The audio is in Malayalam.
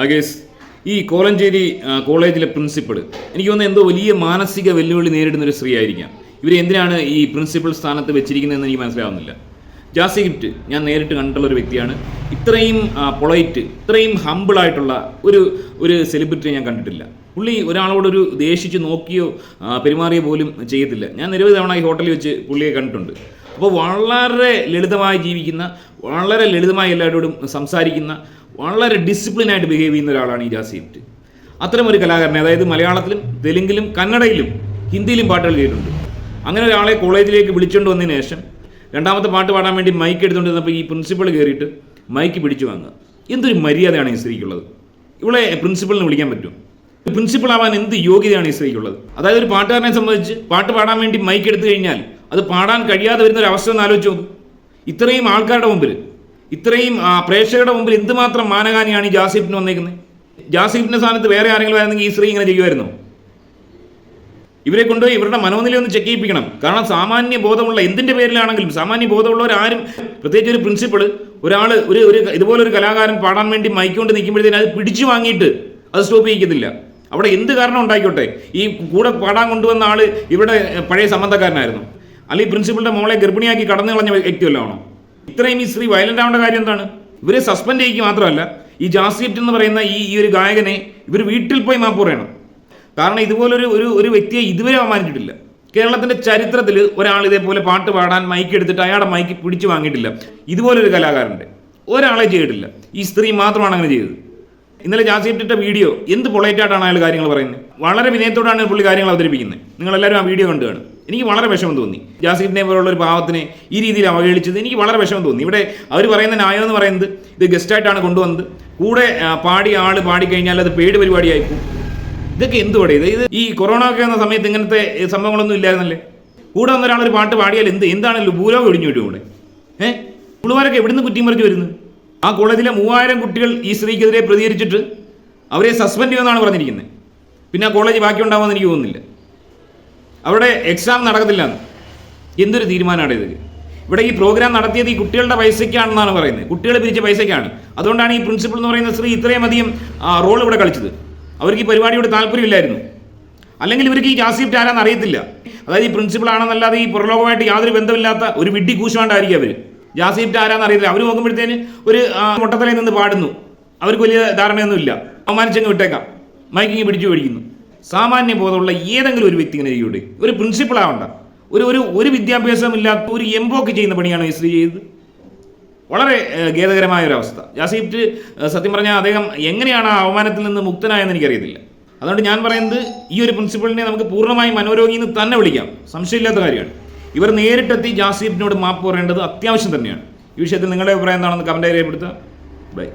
ആഗേസ് ഈ കോലഞ്ചേരി കോളേജിലെ പ്രിൻസിപ്പൾ എനിക്ക് തോന്നുന്നു എന്തോ വലിയ മാനസിക വെല്ലുവിളി നേരിടുന്ന ഒരു സ്ത്രീ ആയിരിക്കാം. ഇവർ എന്തിനാണ് ഈ പ്രിൻസിപ്പൽ സ്ഥാനത്ത് വെച്ചിരിക്കുന്നതെന്ന് എനിക്ക് മനസ്സിലാവുന്നില്ല. ജാസി ഗിഫ്റ്റ് ഞാൻ നേരിട്ട് കണ്ടിട്ടുള്ള ഒരു വ്യക്തിയാണ്. ഇത്രയും പൊളൈറ്റ് ഇത്രയും ഹമ്പിളായിട്ടുള്ള ഒരു ഒരു സെലിബ്രിറ്റിയെ ഞാൻ കണ്ടിട്ടില്ല. പുള്ളി ഒരാളോടൊരു ദേഷിച്ച് നോക്കിയോ പെരുമാറിയോ പോലും ചെയ്യത്തില്ല. ഞാൻ നിരവധി തവണ ഈ ഹോട്ടലിൽ വെച്ച് പുള്ളിയെ കണ്ടിട്ടുണ്ട്. അപ്പോൾ വളരെ ലളിതമായി ജീവിക്കുന്ന വളരെ ലളിതമായി എല്ലാവരോടും സംസാരിക്കുന്ന വളരെ ഡിസിപ്ലിനായിട്ട് ബിഹേവ് ചെയ്യുന്ന ഒരാളാണ് ഈ ഗിഫ്റ്റ് അത്തരം ഒരു കലാകാരനെ അതായത് മലയാളത്തിലും തെലുങ്കിലും കന്നഡയിലും ഹിന്ദിയിലും പാട്ടുകൾ ചെയ്തിട്ടുണ്ട് അങ്ങനെ ഒരാളെ കോളേജിലേക്ക് വിളിച്ചുകൊണ്ട് വന്നതിന് ശേഷം രണ്ടാമത്തെ പാട്ട് പാടാൻ വേണ്ടി മൈക്ക് എടുത്തുകൊണ്ടിരുന്നപ്പോൾ ഈ പ്രിൻസിപ്പൾ കയറിയിട്ട് മൈക്ക് പിടിച്ചു വാങ്ങുക. എന്തൊരു മര്യാദയാണ് ഈ സ്ത്രീക്കുള്ളത്. ഇവിടെ പ്രിൻസിപ്പളിന് വിളിക്കാൻ പറ്റും. പ്രിൻസിപ്പൾ ആവാൻ എന്ത് യോഗ്യതയാണ് ഈ സ്ത്രീക്കുള്ളത്? അതായത് ഒരു പാട്ടുകാരനെ സംബന്ധിച്ച് പാട്ട് പാടാൻ വേണ്ടി മൈക്ക് എടുത്തു കഴിഞ്ഞാൽ അത് പാടാൻ കഴിയാതെ വരുന്ന ഒരു അവസ്ഥ ഒന്ന് ആലോചിച്ച് നോക്ക്. ഇത്രയും ആൾക്കാരുടെ മുമ്പിൽ ഇത്രയും പ്രേക്ഷകരുടെ മുമ്പിൽ എന്തുമാത്രം മാനഹാനിയാണ് ഈ ജാസിഫിന് വന്നേക്കുന്നത്? ജാസിഫിന്റെ സ്ഥാനത്ത് വേറെ ആരെങ്കിലും ആയിരുന്നെങ്കിൽ ഈ സ്ത്രീ ഇങ്ങനെ ചെയ്യുമായിരുന്നു? ഇവരെ കൊണ്ടുപോയി ഇവരുടെ മനോനില ഒന്ന് ചെക്ക് ചെയ്യിപ്പിക്കണം. കാരണം സാമാന്യ ബോധമുള്ള എന്തിന്റെ പേരിലാണെങ്കിലും സാമാന്യ ബോധമുള്ളവരാരും പ്രത്യേകിച്ച് ഒരു പ്രിൻസിപ്പൾ ഒരാൾ ഒരു ഒരു ഇതുപോലെ ഒരു കലാകാരൻ പാടാൻ വേണ്ടി മയക്കൊണ്ട് നിൽക്കുമ്പോഴത്തേന് അത് പിടിച്ചു വാങ്ങിയിട്ട് അത് സ്റ്റോപ്പ് ചെയ്യിക്കത്തില്ല. അവിടെ എന്ത് കാരണം ഉണ്ടായിക്കോട്ടെ? ഈ കൂടെ പാടാൻ കൊണ്ടുവന്ന ആൾ ഇവിടെ പഴയ സംബന്ധക്കാരനായിരുന്നു അല്ലെങ്കിൽ പ്രിൻസിപ്പളിന്റെ മോളെ ഗർഭിണിയാക്കി കടന്നു കളഞ്ഞ വ്യക്തി വല്ലതാണോ ഇത്രയും ഈ സ്ത്രീ വയലന്റ് ആവേണ്ട കാര്യം എന്താണ്? ഇവരെ സസ്പെൻഡ് ചെയ്യിക്കുക മാത്രമല്ല ഈ ജാസിറ്റ് എന്ന് പറയുന്ന ഈ ഈ ഒരു ഗായകനെ ഇവർ വീട്ടിൽ പോയി മാപ്പ് പറയണം. കാരണം ഇതുപോലൊരു ഒരു ഒരു വ്യക്തിയെ ഇതുവരെ അവമാനിച്ചിട്ടില്ല കേരളത്തിന്റെ ചരിത്രത്തിൽ ഒരാൾ ഇതേപോലെ പാട്ട് പാടാൻ മൈക്ക് എടുത്തിട്ട് അയാളെ മൈക്ക് പിടിച്ചു വാങ്ങിയിട്ടില്ല. ഇതുപോലൊരു കലാകാരന്റെ ഒരാളെ ചെയ്തിട്ടില്ല. ഈ സ്ത്രീ മാത്രമാണ് അങ്ങനെ ചെയ്തത്. ഇന്നലെ ജാസിയിട്ടിട്ട വീഡിയോ എന്ത് പൊളൈറ്റായിട്ടാണ് അയാൾ കാര്യങ്ങൾ പറയുന്നത്? വളരെ വിനയത്തോടാണ് പുള്ളി കാര്യങ്ങൾ അവതരിപ്പിക്കുന്നത്. നിങ്ങളെല്ലാവരും ആ വീഡിയോ കണ്ടു കാണും. എനിക്ക് വളരെ വിഷമം തോന്നി. ജാസിദിനെ പോലുള്ള ഒരു ഭാവത്തിനെ ഈ രീതിയിൽ അവഹേളിച്ചത് എനിക്ക് വളരെ വിഷമം തോന്നി. ഇവിടെ അവർ പറയുന്ന ന്യായം എന്ന് പറയുന്നത് ഇത് ഗസ്റ്റായിട്ടാണ് കൊണ്ടുവന്നത്. കൂടെ പാടിയ ആൾ പാടിക്കഴിഞ്ഞാൽ അത് പേടി പരിപാടിയായി പോകും ഇതൊക്കെ എന്ത് ഇത് ഇത് ഈ കൊറോണ ഒക്കെ വന്ന സമയത്ത് ഇങ്ങനത്തെ സംഭവങ്ങളൊന്നും ഇല്ലായിരുന്നല്ലേ? കൂടെ വന്ന ഒരാൾ ഒരു പാട്ട് പാടിയാൽ എന്ത് എന്താണല്ലോ ഭൂലോകം ഒഴിഞ്ഞു വിടും ഇവിടെ? ഏഹ് പുള്ളുമാരൊക്കെ എവിടുന്ന് കുറ്റിമറിച്ച് വരുന്നു? ആ കോളേജിലെ മൂവായിരം കുട്ടികൾ ഈ സ്ത്രീക്കെതിരെ പ്രതികരിച്ചിട്ട് അവരെ സസ്പെൻഡ് ചെയ്യുമെന്നാണ് പറഞ്ഞിരിക്കുന്നത്. പിന്നെ ആ കോളേജ് ബാക്കി ഉണ്ടാവുമെന്ന് എനിക്ക് തോന്നുന്നില്ല. അവിടെ എക്സാം നടക്കത്തില്ല എന്ന് എന്തൊരു തീരുമാനമാണ് ഇത്? ഇവിടെ ഈ പ്രോഗ്രാം നടത്തിയത് ഈ കുട്ടികളുടെ പൈസയ്ക്കാണെന്നാണ് പറയുന്നത്. കുട്ടികൾ പിരിച്ച പൈസയ്ക്കാണ്. അതുകൊണ്ടാണ് ഈ പ്രിൻസിപ്പൾ എന്ന് പറയുന്ന സ്ത്രീ ഇത്രയും അധികം റോൾ ഇവിടെ കളിച്ചത്. അവർക്ക് ഈ പരിപാടിയോട് താല്പര്യമില്ലായിരുന്നു. അല്ലെങ്കിൽ ഇവർക്ക് ഈ ജാസിഫ്റ്റ് ആരാന്ന് അറിയത്തില്ല. അതായത് ഈ പ്രിൻസിപ്പൾ ആണെന്നല്ലാതെ ഈ പുറലോകമായിട്ട് യാതൊരു ബന്ധമില്ലാത്ത ഒരു വിഡ്ഢി കൂശുവാണ്ടായിരിക്കും അവർ ജാസിഫ്റ്റ് ആരാന്ന് അറിയത്തില്ല. അവർ നോക്കുമ്പോഴത്തേന് ഒരു മുട്ടത്തലയിൽ നിന്ന് പാടുന്നു. അവർക്ക് വലിയ ധാരണയൊന്നുമില്ല. അവമാനിച്ചങ്ങ് വിട്ടേക്കാം. മൈക്കിങ് പിടിച്ചു മേടിക്കുന്നു. സാമാന്യ ബോധമുള്ള ഏതെങ്കിലും ഒരു വ്യക്തി ഇങ്ങനെ ചെയ്യൂടെ ഒരു പ്രിൻസിപ്പൾ ആവണ്ട. ഒരു ഒരു ഒരു വിദ്യാഭ്യാസം ഇല്ലാത്ത ഒരു എംബോക്ക് ചെയ്യുന്ന പണിയാണ് ഈ സ്ത്രീ ചെയ്തത്? വളരെ ഖേദകരമായ ഒരു അവസ്ഥ. ജാസിപ്റ്റ് സത്യം പറഞ്ഞാൽ അദ്ദേഹം എങ്ങനെയാണ് ആ അവമാനത്തിൽ നിന്ന് മുക്തനായെന്ന് എനിക്കറിയത്തില്ല. അതുകൊണ്ട് ഞാൻ പറയുന്നത് ഈ ഒരു പ്രിൻസിപ്പളിനെ നമുക്ക് പൂർണമായും മനോരോഗി എന്ന് തന്നെ വിളിക്കാം. സംശയമില്ലാത്ത കാര്യമാണ്. ഇവർ നേരിട്ടെത്തി ജാസിഫിനോട് മാപ്പ് പറയേണ്ടത് അത്യാവശ്യം തന്നെയാണ്. ഈ വിഷയത്തിൽ നിങ്ങളുടെ അഭിപ്രായം എന്താണെന്ന് കമന്റ് രേഖപ്പെടുത്തുക. ബൈ